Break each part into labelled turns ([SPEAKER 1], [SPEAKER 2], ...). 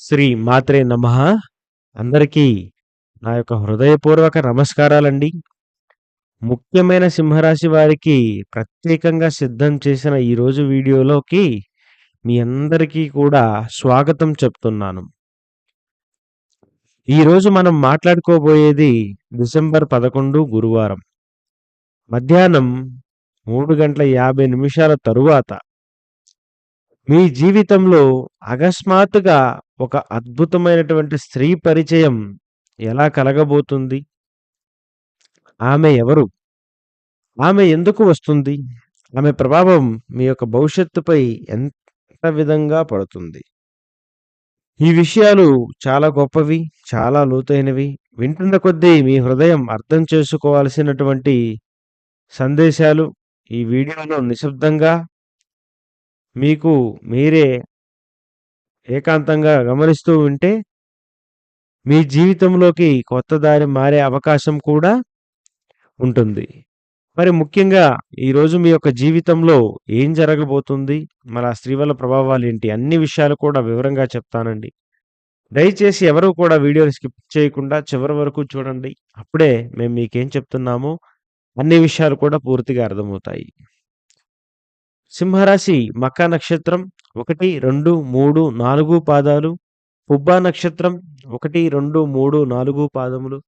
[SPEAKER 1] శ్రీ మాత్రే నమ అందరికీ నా యొక్క హృదయపూర్వక నమస్కారాలండి. ముఖ్యమైన సింహరాశి వారికి ప్రత్యేకంగా సిద్ధం చేసిన ఈరోజు వీడియోలోకి మీ అందరికీ కూడా స్వాగతం చెప్తున్నాను. ఈరోజు మనం మాట్లాడుకోబోయేది డిసెంబర్ 11 గురువారం. మధ్యాహ్నం మూడు గంటల 50 నిమిషాల తరువాత మీ జీవితంలో అకస్మాత్తుగా ఒక అద్భుతమైనటువంటి స్త్రీ పరిచయం ఎలా కలగబోతుంది? ఆమె ఎవరు? ఆమె ఎందుకు వస్తుంది? ఆమె ప్రభావం మీ యొక్క భవిష్యత్తుపై ఎంత విధంగా పడుతుంది? ఈ విషయాలు చాలా గొప్పవి, చాలా లోతైనవి. వింటున్న కొద్దీ మీ హృదయం అర్థం చేసుకోవాల్సినటువంటి సందేశాలు ఈ వీడియోలో నిశ్శబ్దంగా మీకు మీరే ఏకాంతంగా గమనిస్తూ ఉంటే మీ జీవితంలోకి కొత్త దారి మారే అవకాశం కూడా ఉంటుంది. మరి ముఖ్యంగా ఈరోజు మీ యొక్క జీవితంలో ఏం జరగబోతుంది? మరి ఆ స్త్రీ వల్ల ప్రభావాలు ఏంటి అన్ని విషయాలు కూడా వివరంగా చెప్తానండి. దయచేసి ఎవరు కూడా వీడియోని స్కిప్ చేయకుండా చివరి వరకు చూడండి. అప్పుడే మేము మీకేం చెప్తున్నామో అన్ని విషయాలు కూడా పూర్తిగా అర్థమవుతాయి. సింహరాశి మక్కా నక్షత్రం 1, 2, 3, 4 పాదాలు. పుబ్బా నక్షత్రం 1, 2, 3, 4 పాదములు.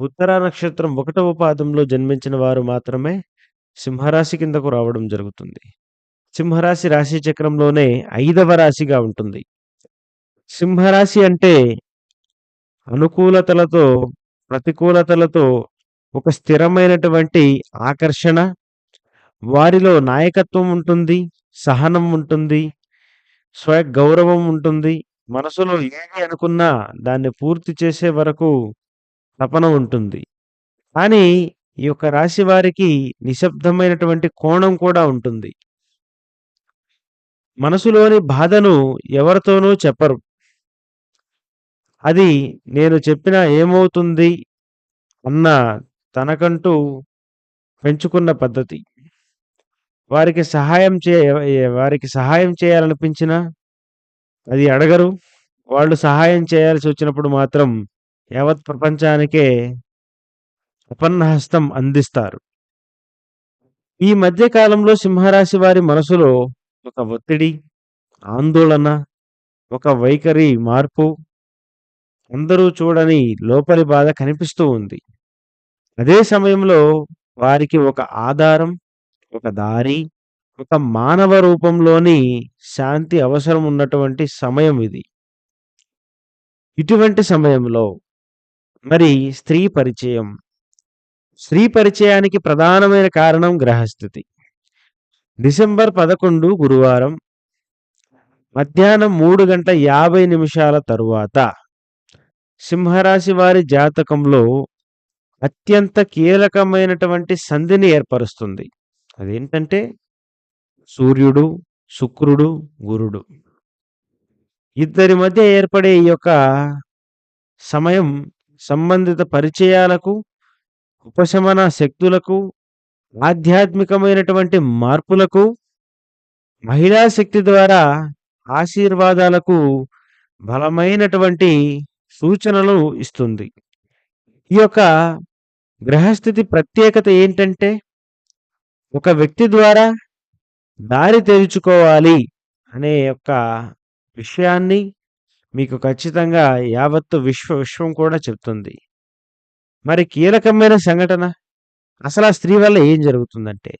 [SPEAKER 1] ఉత్తరా నక్షత్రం ఒకటవ పాదంలో జన్మించిన వారు మాత్రమే సింహరాశి కిందకు రావడం జరుగుతుంది. సింహరాశి రాశి చక్రంలోనే ఐదవ రాశిగా ఉంటుంది. సింహరాశి అంటే అనుకూలతలతో, ప్రతికూలతలతో ఒక స్థిరమైనటువంటి ఆకర్షణ, వారిలో నాయకత్వం ఉంటుంది, సహనం ఉంటుంది, స్వయ గౌరవం ఉంటుంది. మనసులో ఏది అనుకున్నా దాన్ని పూర్తి చేసే వరకు తపన ఉంటుంది. కానీ ఈ యొక్క రాశి వారికి నిశ్శబ్దమైనటువంటి కోణం కూడా ఉంటుంది. మనసులోని బాధను ఎవరితోనూ చెప్పరు. అది నేను చెప్పినా ఏమవుతుంది అన్న తనకంటూ పెంచుకున్న పద్ధతి. వారికి సహాయం చే వారికి సహాయం చేయాలనిపించినా అది అడగరు. వాళ్ళు సహాయం చేయాల్సి వచ్చినప్పుడు మాత్రం యావత్ ప్రపంచానికే అపన్నహస్తం అందిస్తారు. ఈ మధ్య కాలంలో సింహరాశి వారి మనసులో ఒక ఒత్తిడి, ఆందోళన, ఒక వైఖరి మార్పు, అందరూ చూడని లోపలి బాధ కనిపిస్తూ ఉంది. అదే సమయంలో వారికి ఒక ఆధారం, ఒక దారి, ఒక మానవ రూపంలోని శాంతి అవసరం ఉన్నటువంటి సమయం ఇది. ఇటువంటి సమయంలో మరి స్త్రీ పరిచయం. స్త్రీ పరిచయానికి ప్రధానమైన కారణం గ్రహస్థితి. డిసెంబర్ 11 గురువారం మధ్యాహ్నం మూడు గంటల 50 నిమిషాల తరువాత సింహరాశి వారి జాతకంలో అత్యంత కీలకమైనటువంటి సంధిని ఏర్పరుస్తుంది. అదేంటంటే సూర్యుడు, శుక్రుడు, గురుడు. ఇద్దరి మధ్య ఏర్పడే ఈ యొక్క సమయం సంబంధిత పరిచయాలకు, ఉపశమన శక్తులకు, ఆధ్యాత్మికమైనటువంటి మార్పులకు, మహిళా శక్తి ద్వారా ఆశీర్వాదాలకు బలమైనటువంటి సూచనలు ఇస్తుంది. ఈ యొక్క గ్రహస్థితి ప్రత్యేకత ఏంటంటే ఒక వ్యక్తి ద్వారా దారి తెరుచుకోవాలి అనే యొక్క విషయాన్ని మీకు ఖచ్చితంగా యావత్తు విశ్వ విశ్వం కూడా చెప్తుంది. మరి కీలకమైన సంఘటన అసలు ఆ స్త్రీ వల్ల ఏం జరుగుతుందంటే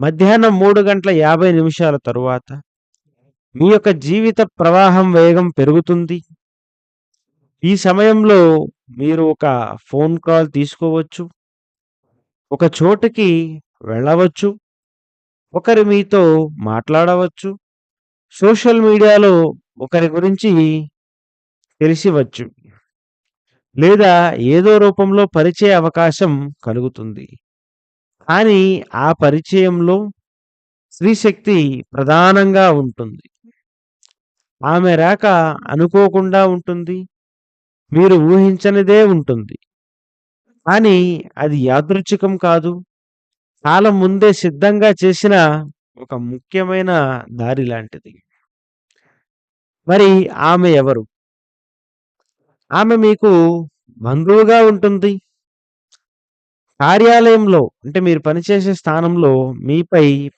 [SPEAKER 1] మధ్యాహ్నం మూడు గంటల 50 నిమిషాల తరువాత మీ యొక్క జీవిత ప్రవాహం వేగం పెరుగుతుంది. ఈ సమయంలో మీరు ఒక ఫోన్ కాల్ తీసుకోవచ్చు. ఒక చోటుకి వెళ్ళవచ్చు. ఒకరి మీతో మాట్లాడవచ్చు. సోషల్ మీడియాలో ఒకరి గురించి తెలిసివచ్చు. లేదా ఏదో రూపంలో పరిచయ అవకాశం కలుగుతుంది. కానీ ఆ పరిచయంలో స్త్రీ శక్తి ప్రధానంగా ఉంటుంది. ఆమె రాక అనుకోకుండా ఉంటుంది. మీరు ఊహించనిదే ఉంటుంది. కానీ అది యాదృచ్ఛికం కాదు. కాలం ముందే సిద్ధంగా చేసిన ఒక ముఖ్యమైన దారి లాంటిది. మరి ఆమె ఎవరు? ఆమె మీకు బంధువుగా ఉంటుంది. కార్యాలయంలో అంటే మీరు పనిచేసే స్థానంలో మీపై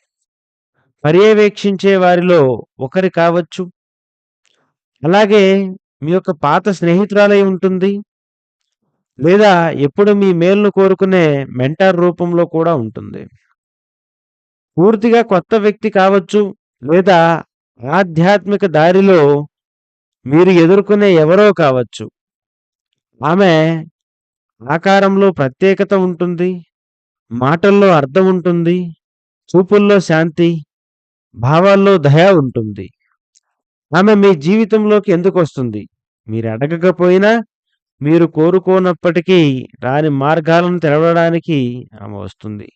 [SPEAKER 1] పర్యవేక్షించే వారిలో ఒకరు కావచ్చు. అలాగే మీ యొక్క పాత స్నేహితురాలై ఉంటుంది. లేదా ఎప్పుడు మీ మేలును కోరుకునే మెంటార్ రూపంలో కూడా ఉంటుంది. పూర్తిగా కొత్త వ్యక్తి కావచ్చు. లేదా ఆధ్యాత్మిక దారిలో మీరు ఎదుర్కొనే ఎవరో కావచ్చు. ఆమె ఆకారంలో ప్రత్యేకత ఉంటుంది. మాటల్లో అర్థం ఉంటుంది. చూపుల్లో శాంతి, భావాల్లో దయ ఉంటుంది. ఆమె మీ జీవితంలోకి ఎందుకు వస్తుంది మీరు అడగకపోయినా, మీరు కోరుకోనప్పటికీ రాని మార్గాలను తెరవడానికి ఆమె వస్తుంది.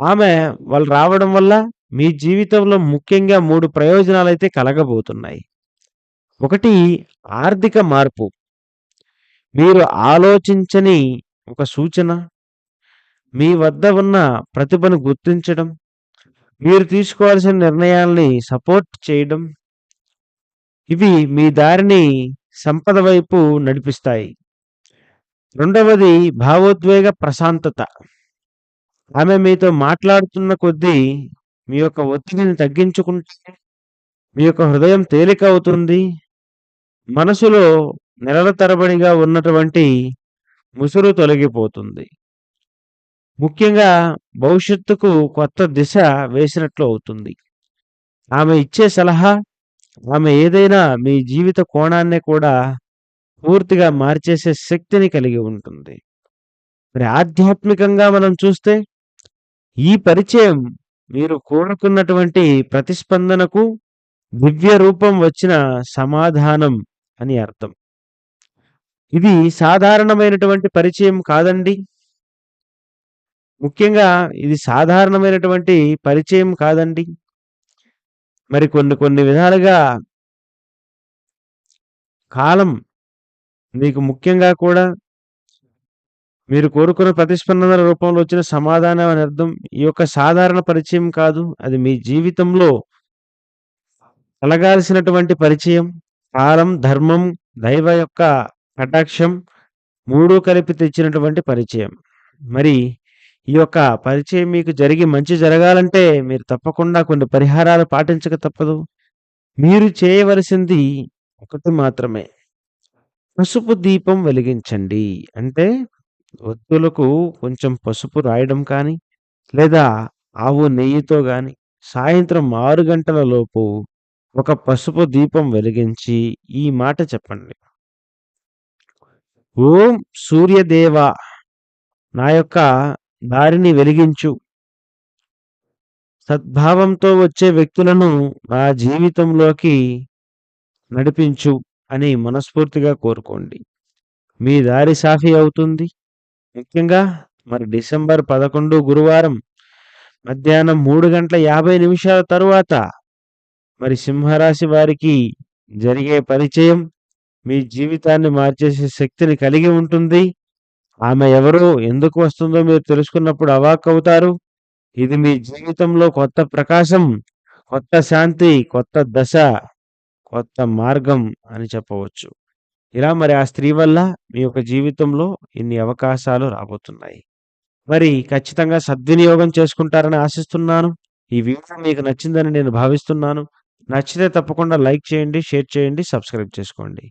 [SPEAKER 1] ఆమె వాళ్ళు రావడం వల్ల మీ జీవితంలో ముఖ్యంగా 3 ప్రయోజనాలైతే కలగబోతున్నాయి. ఒకటి ఆర్థిక మార్పు. మీరు ఆలోచించని ఒక సూచన. మీ వద్ద ఉన్న ప్రతిభను గుర్తించడం. మీరు తీసుకోవాల్సిన నిర్ణయాల్ని సపోర్ట్ చేయడం. ఇవి మీ దారిని సంపద వైపు నడిపిస్తాయి. రెండవది భావోద్వేగ ప్రశాంతత. ఆమె మీతో మాట్లాడుతున్న కొద్దీ మీ యొక్క ఒత్తిడిని తగ్గించుకుంటే మీ యొక్క హృదయం తేలిక అవుతుంది. మనసులో నెలల తరబడిగా ఉన్నటువంటి ముసురు తొలగిపోతుంది. ముఖ్యంగా భవిష్యత్తుకు కొత్త దిశ వేసినట్లు అవుతుంది. ఆమె ఇచ్చే సలహా, ఆమె ఏదైనా మీ జీవిత కోణాన్ని కూడా పూర్తిగా మార్చేసే శక్తిని కలిగి ఉంటుంది. మరి ఆధ్యాత్మికంగా మనం చూస్తే ఈ పరిచయం మీరు కోరుకున్నటువంటి ప్రతిస్పందనకు దివ్య రూపం వచ్చిన సమాధానం అని అర్థం. ఇది సాధారణమైనటువంటి పరిచయం కాదండి. ముఖ్యంగా ఇది సాధారణమైనటువంటి పరిచయం కాదండి. మరి కొన్ని కొన్ని విధాలుగా కాలం మీకు ముఖ్యంగా కూడా మీరు కోరుకున్న ప్రతిస్పందనల రూపంలో వచ్చిన సమాధానం అని అర్థం. ఈ యొక్క సాధారణ పరిచయం కాదు. అది మీ జీవితంలో కలగాల్సినటువంటి పరిచయం. కాలం, ధర్మం, దైవ యొక్క కటాక్షం మూడు కలిపి తెచ్చినటువంటి పరిచయం. మరి ఈ యొక్క పరిచయం మీకు జరిగి మంచి జరగాలంటే మీరు తప్పకుండా కొన్ని పరిహారాలు పాటించక తప్పదు. మీరు చేయవలసింది ఒకటి మాత్రమే. పసుపు దీపం వెలిగించండి. అంటే ఒత్తులకు కొంచెం పసుపు రాయడం కానీ, లేదా ఆవు నెయ్యితో గాని సాయంత్రం 6 గంటల లోపు ఒక పసుపు దీపం వెలిగించి ఈ మాట చెప్పండి. ఓం సూర్యదేవా! నా యొక్క దారిని వెలిగించు. సద్భావంతో వచ్చే వ్యక్తులను నా జీవితంలోకి నడిపించు అని మనస్ఫూర్తిగా కోరుకోండి. మీ దారి సాఫీ అవుతుంది. ముఖ్యంగా మరి డిసెంబర్ 11 గురువారం మధ్యాహ్నం మూడు గంటల 50 నిమిషాల తరువాత మరి సింహరాశి వారికి జరిగే పరిచయం మీ జీవితాన్ని మార్చేసే శక్తిని కలిగి ఉంటుంది. ఆమె ఎవరో, ఎందుకు వస్తుందో మీరు తెలుసుకున్నప్పుడు అవాక్ అవుతారు ఇది మీ జీవితంలో కొత్త ప్రకాశం, కొత్త శాంతి, కొత్త దశ, కొత్త మార్గం అని చెప్పవచ్చు. ఇలా మరి ఆ స్త్రీ వల్ల మీ యొక్క జీవితంలో ఇన్ని అవకాశాలు రాబోతున్నాయి. మరి ఖచ్చితంగా సద్వినియోగం చేసుకుంటారని ఆశిస్తున్నాను. ఈ వీడియో మీకు నచ్చిందని నేను భావిస్తున్నాను. నచ్చితే తప్పకుండా లైక్ చేయండి, షేర్ చేయండి, సబ్స్క్రైబ్ చేసుకోండి.